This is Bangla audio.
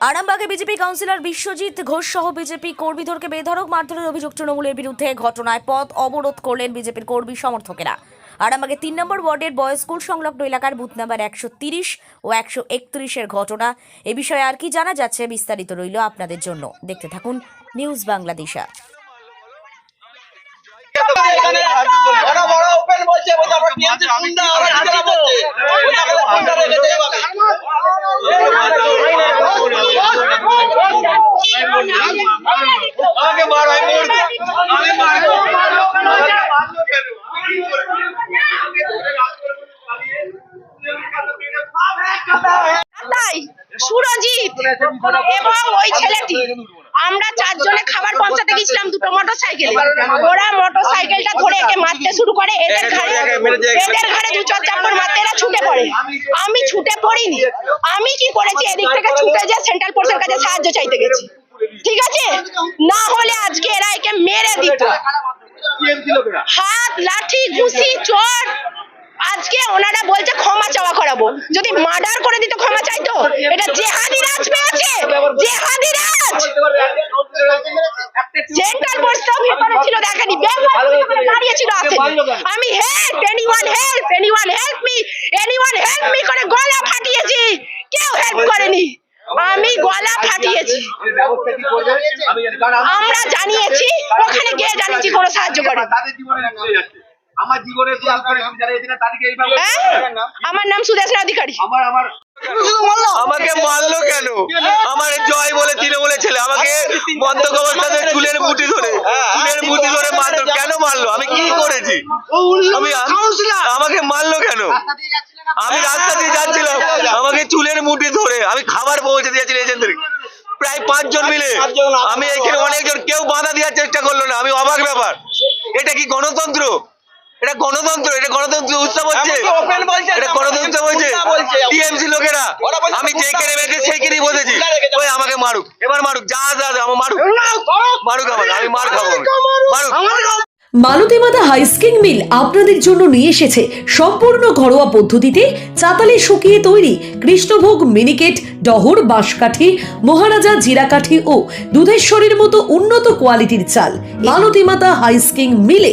আরামবাগে বিজেপি কাউন্সিলর বিশ্বজিৎ ঘোষ সহ বিজেপি কর্মীধরকে বেধড়ক মারধরের অভিযোগ তৃণমূলের বিরুদ্ধে ঘটনায় পথ অবরোধ করলেন বিজেপির কর্মী সমর্থকেরা। আরামবাগে তিন নম্বর ওয়ার্ডের বয়েজ স্কুল সংলগ্ন এলাকার বুথ নাম্বার একশো তিরিশ ও একশো একত্রিশের ঘটনা। এ বিষয়ে আর কি জানা যাচ্ছে বিস্তারিত রইল আপনাদের জন্য। দেখতে থাকুন নিউজ বাংলাদেশা। বড় ওপেন বলছে বলছে আমরা টিএমসি গুন্ডা আমরা জিতলা বলছে গুন্ডা করে গুন্ডা রেখেছে এভাবে আমাকে মারো আমি মরবো আমি মারবো তাই সুরজিৎ এবং ওই ছেলেটি আমরা চারজনে খাবার পৌঁছাতে গেছিলাম দুটো মোটর সাইকেলে ওরা মোটর সাইকেলটা ধরে একে মারতে শুরু করে এদের ঘাড়ে এদের ঘাড়ে দু চার চাপড় মারতে এরা ছুটে পড়ে। আমি ছুটে পড়িনি। আমি কি করেছি? এদিক থেকে ছুটে যে সেন্ট্রাল ফোর্সের কাছে সাহায্য চাইতে গেছি। ঠিক আছে? না হলে আজকে এরা একে মেরে দিত। হাত লাঠি ঘুষি চোট আজকে ওনারা বলছে ক্ষমা চাওয়া করাবো। যদি মার্ডার করে দিত ক্ষমা চাইতো? এটা জেহাদি রাজ পেয়েছে জেহাদি রাজ! সেন্ট্রাল পোস্টও ভেতরে ছিল দেখেনি দাঁড়িয়ে ছিল আসেনি। আমি help anyone help anyone help me anyone help me করে গলা ফাটিয়েছি। কেউ হেল্প করেনি। আমি গলা ফাটিয়েছি। আমরা জানিয়েছি ওখানে গিয়ে জানিয়েছি কোনো সাহায্য করে। আমার জীবনে বিয়াল করে আমি যারা এদিকে তাদেরকে এইভাবে হ্যাঁ? আমার নাম সুদেশনা অধিকারী আমার আমার আমাকে মারলো কেন? আমার জয় বলে তৃণমূলের ছেলে আমাকে বন্ধক অবস্থাতে চুলের মুঠি ধরে চুলের মুঠি ধরে মারলো। কেন মারলো? আমি কি করেছি? আমি আমাকে মারলো কেন? আমি রাস্তা দিয়ে যাচ্ছিলাম। আমাকে চুলের মুঠি ধরে আমি খাবার পৌঁছে দিয়েছি এজেন্টদের। প্রায় পাঁচজন মিলে। আমি এখানে অনেকজন কেউ বাধা দেওয়ার চেষ্টা করল না। আমি অবাক ব্যাপার। এটা কি গণতন্ত্র? এটা গণতন্ত্র এটা গণতন্ত্র উৎসব হচ্ছে। এটা গণতন্ত্র বলছে টিএমসি লোকেরা আমি বেঁধে বলছে। সেইখানেই বসেছি। ওই আমাকে মারুক। এবার মারুক যা যা যা আমার মারুক। মারুক। আমাকে আমি মার খাব মারুক। মালতীমাতা হাইস্কিং মিল আপনাদের জন্য নিয়ে এসেছে সম্পূর্ণ ঘরোয়া পদ্ধতিতে চাতালে শুকিয়ে তৈরি কৃষ্ণভোগ মিনিকেট ডহর বাঁশকাঠি মহারাজা জিরাকাঠি ও দুধেশ্বরীর মতো উন্নত কোয়ালিটির চাল। মালতীমাতা হাইস্কিং মিলে